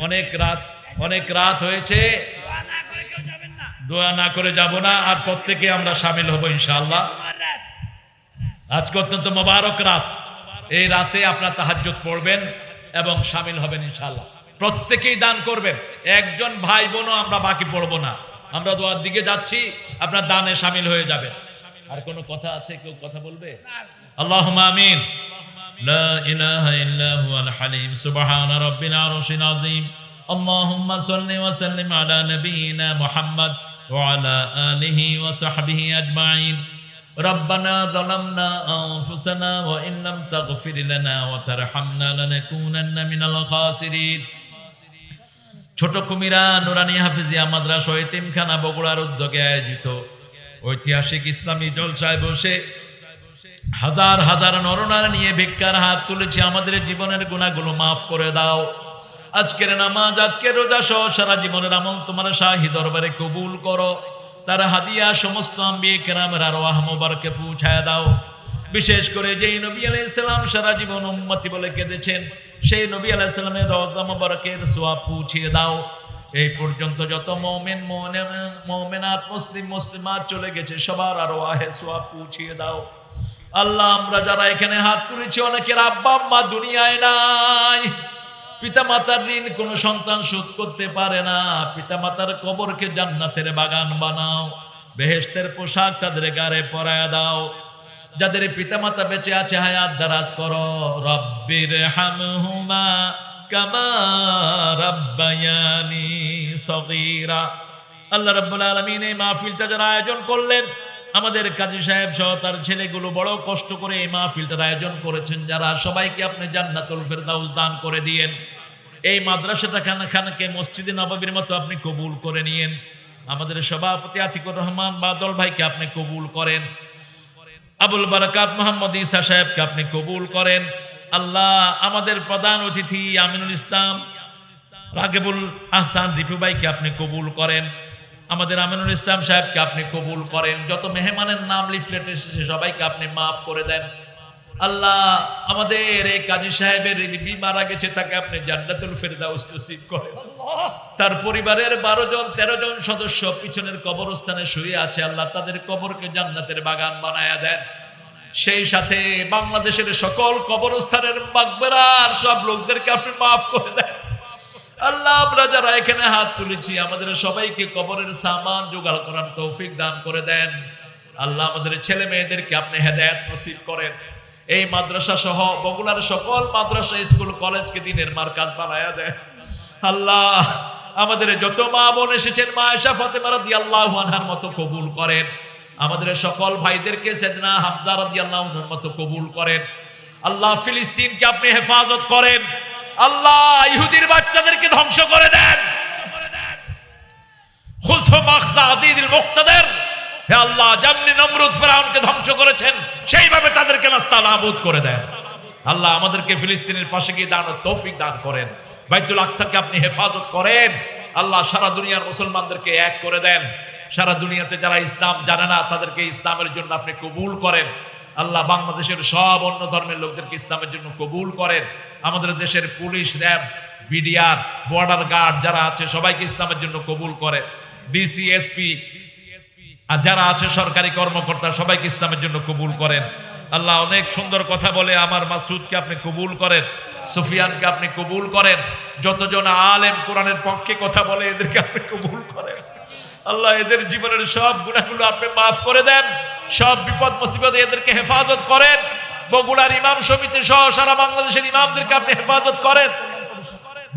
অনেক রাত অনেক রাত হয়েছে। দোয়া না করে যাব না, আর প্রত্যেকে আমরা সামিল হব ইনশাআল্লাহ। আজকে অত্যন্ত মোবারক রাত। এই রাতে আপনার তাহাজ্জুদ পড়বেন এবং সামিল হবেন ইনশাআল্লাহ। প্রত্যেকেই দান করবেন। একজন ভাই বোনও আমরা বাকি পড়ব না। আমরা দোয়ার দিকে যাচ্ছি, আপনার দানে সামিল হয়ে যাবে। আর কোনো কথা আছে কেউ কথা বলবে আল্লাহ আমিন لا إله إلا هو الحليم سبحان رب العرش العظيم اللهم صل وسلم على نبينا محمد وعلى آله وصحبه أجمعين ربنا ظلمنا أنفسنا وإن لم تغفر لنا وترحمنا لنكونن من الخاسرين ছোট কুমিরা নুরানি হাফিজিয়া মাদ্রাসা এতিমখানা বগুড়ার উদ্যোগে আয়োজিত ঐতিহাসিক ইসলামী জলসায় বসে হাজার হাজার নরনার নিয়ে ভিক্ষার হাত তুলেছি। আমাদের জীবনের গুণাগুলো মাফ করে দাও। আজকের নামাজ, আজকের রোজা সহ সারা জীবনের আমল তোমার শাহী দরবারে কবুল করো। তার হাদিয়া সমস্ত আম্বি কেরামের আর মোবারকে পৌঁছায় দাও। বিশেষ করে যেই নবী আলাই ইসলাম সারা জীবন উম্মতি বলে কেঁদেছেন, সেই নবী আলাই ইসলামের রওজা মোবারকের সোয়াব পৌঁছিয়ে দাও। এই পর্যন্ত যত মৌমেন মৌমেনাত, মুসলিম, মুসলিমাত চলে গেছে, সবার আরও আহে সোয়াব পৌঁছিয়ে দাও। আল্লাহ, আমরা যারা এখানে হাত তুলেছি, অনেকের আব্বা আম্মা দুনিয়ায় নাই। পিতা মাতার ঋণ কোন সন্তান শোধ করতে পারে না। পিতা মাতার কবরকে জান্নাতের বাগান বানাও বেহেস্তের পোশাক তাদের গারে পরায় দাও। যাদের পিতা মাতা বেঁচে আছে, হায়াত দারাজ করো। রব্বির হামহুমা আল্লাহ রাব্বুল আলামিন এই মাহফিলটা আয়োজন করলেন, আমাদের কাজী সাহেব সহ তার ছেলেগুলো বড় কষ্ট করে এই মাহফিলটার আয়োজন করেছেন। যারা, সবাইকে আপনি জান্নাতুল ফেরদাউস দান করে দিয়েন। এই মাদ্রাসাটা খানা, খানাকে মসজিদে নবাবির মতো আপনি কবুল করে নিয়েন। আমাদের সভাপতি আতিকুর রহমান বাদল ভাইকে আপনি কবুল করেন। আবুল বারাকাত মোহাম্মদ ইসা সাহেবকে আপনি কবুল করেন। আল্লাহ আমাদের প্রধান অতিথি আমিনুল ইসলাম। রাগেবুল আহসান রিফু ভাইকে আপনি কবুল করেন। আমাদের আমিনুল ইসলাম সাহেবকে আপনি কবুল করেন। যত মেহমানের নাম লিফলেট এসেছে সবাইকে আপনি মাফ করে দেন। আল্লাহ আমাদের এই কাজী সাহেবের বিবি মারা গেছে তাকে আপনি জান্নাতুল ফেরদাউস নসিব করেন। তার পরিবারের বারো জন তেরো জন সদস্য পিছনের কবরস্থানে শুয়ে আছে। আল্লাহ তাদের কবরকে জান্নাতের বাগান বানায়া দেন। সেই সাথে বাংলাদেশের সকল কবরস্থানের মাকবেরার সব লোকদেরকে আপনি মাফ করে দেন। আল্লাহ, আমরা যারা এখানে হাত তুলেছি, আমাদের সবাইকে কবরের সামান জোগাড় করার তৌফিক দান করে দেন। আল্লাহ, আমাদের ছেলে মেয়েদেরকে আপনি হেদায়ত নসিব করেন। এই মাদ্রাসা সহ বগুলার সকল মাদ্রাসা, স্কুল, কলেজকে দিনের মার্কাজ বানায়া দেন। আল্লাহ, আমাদের যত মা বোন এসেছেন, মা এসা ফতেমা রাদি আল্লাহ আনহার মতো কবুল করেন। আমাদের সকল ভাইদেরকে সেদনা হামদা রাদি আল্লাহ মতো কবুল করেন। আল্লাহ ফিলিস্তিনকে আপনি হেফাজত করেন। আল্লাহ ইহুদির বাচ্চাদেরকে ধ্বংস করে দেন। হে আল্লাহ নমরুদ ধ্বংস করেছেন, সেইভাবে তাদেরকে করে দেন। আল্লাহ আমাদেরকে ফিলিস্তিনের পাশে তৌফিক দান করেন। আপনি হেফাজত করেন। আল্লাহ সারা দুনিয়ার মুসলমানদেরকে এক করে দেন। সারা দুনিয়াতে যারা ইসলাম জানে না, তাদেরকে ইসলামের জন্য আপনি কবুল করেন। আল্লাহ বাংলাদেশের সব অন্য ধর্মের লোকদেরকে ইসলামের জন্য কবুল করেন। আমাদের দেশের police, RAB, BDR, border guard যারা আছে, সবাইকে ইসলামের জন্য কবুল করে। ডিসি, এসপি, আর যারা আছে সরকারি কর্মকর্তা, সবাইকে ইসলামের জন্য কবুল করেন। আল্লাহ অনেক সুন্দর কথা বলে, আমার মাসুদকে আপনি কবুল করেন, সুফিয়ানকে আপনি কবুল করেন, যতজন আলেম কোরআনের পক্ষে কথা বলে, এদেরকে আপনি কবুল করেন। আল্লাহ এদের জীবনের সব গুণাগুলো আপনি মাফ করে দেন, সব বিপদ, মুসিবতে এদেরকে হেফাজত করেন, বগুড়ার ইমাম সমিতি সহ সারা বাংলাদেশের ইমামদেরকে আপনি হেফাজত করেন,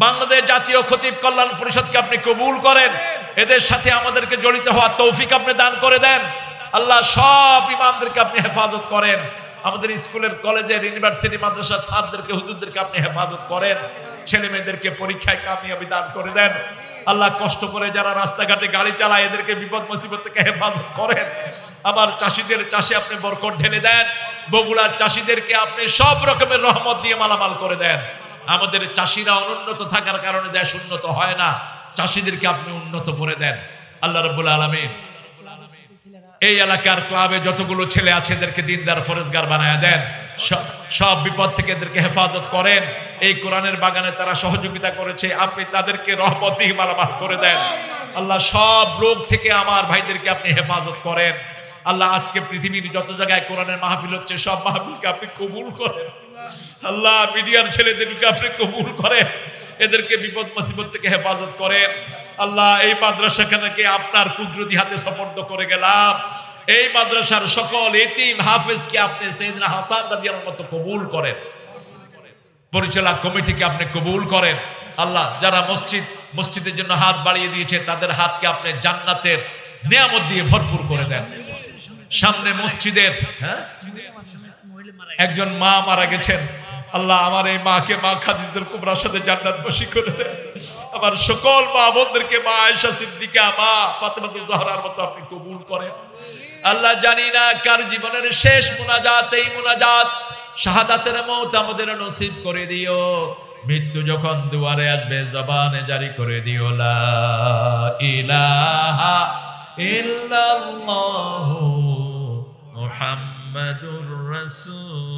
বাংলাদেশ জাতীয় খতিব কল্যাণ পরিষদকে আপনি কবুল করেন, এদের সাথে আমাদেরকে জড়িত হওয়ার তৌফিক আপনি দান করে দেন। আল্লাহ সব ইমামদেরকে আপনি হেফাজত করেন। আমাদের স্কুলের, কলেজের, ইউনিভার্সিটি, মাদ্রাসার ছাত্রদেরকে, হুজুরদেরকে আপনি হেফাজত করেন। ছেলে মেয়েদেরকে পরীক্ষায় কামিয়াবি দান করে দেন। আল্লাহ কষ্ট করে যারা রাস্তাঘাটে গাড়ি চালায়, এদেরকে বিপদ মুসিবত থেকে হেফাজত করেন। আবার চাষিদের চাষে আপনি বরকট ঢেলে দেন। বগুড়ার চাষিদেরকে আপনি সব রকমের রহমত দিয়ে মালামাল করে দেন। আমাদের চাষিরা অনুন্নত থাকার কারণে দেশ উন্নত হয় না। চাষিদেরকে আপনি উন্নত করে দেন। আল্লাহ রব্বুল আলমিন এই এলাকার ক্লাবে যতগুলো ছেলে আছে এদেরকে দিনদার ফরেজগার বানায় দেন। সব- বিপদ থেকে এদেরকে হেফাজত করেন। এই কোরআনের বাগানে তারা সহযোগিতা করেছে। আপনি তাদেরকে রহমতি মালামাল করে দেন। আল্লাহ সব রোগ থেকে আমার ভাইদেরকে আপনি হেফাজত করেন। আল্লাহ আজকে পৃথিবীর যত জায়গায় কোরআনের মাহফিল হচ্ছে, সব মাহফিলকে আপনি কবুল করেন। আল্লাহ মিডিয়ার ছেলেদেরকে আপনি কবুল করেন এদেরকে বিপদ মুসিবত থেকে হেফাজত করেন আল্লাহ, এই মাদ্রাসাখানাকে আপনার কুদরতি হাতে সপর্দ করে গেলাম। এই মাদ্রাসার সকল এতিম হাফেজকে আপনি সেদিনা হাসান রাদিয়ার মতো কবুল করেন। পরিচালক কমিটিকে আপনি কবুল করেন। আল্লাহ, যারা মসজিদ, মসজিদের জন্য হাত বাড়িয়ে দিয়েছে, তাদের হাতকে আপনি জান্নাতের নিয়ামত দিয়ে ভরপুর করে দেন। সামনে মসজিদের হ্যাঁ? একজন মা মারা গেছেন। আল্লাহ আমার এই মাকে, মা খাদিজুল কুবরার সাথে জান্নাত বসি করে দেন। আমার সকল মা বোনদেরকে, মা আয়েশা সিদ্দিকা, মা ফাতেমাতুল জহরার মতো আপনি কবুল করেন। আল্লাহ জানি না কার জীবনের শেষ মুনাজাত, এই মুনাজাত শাহাদাতের মৌত আমাদের নসিব করে দিও। মৃত্যু যখন দুয়ারে আসবে, জবানে জারি করে দিও, লা ইলাহা إلا الله محمد رسول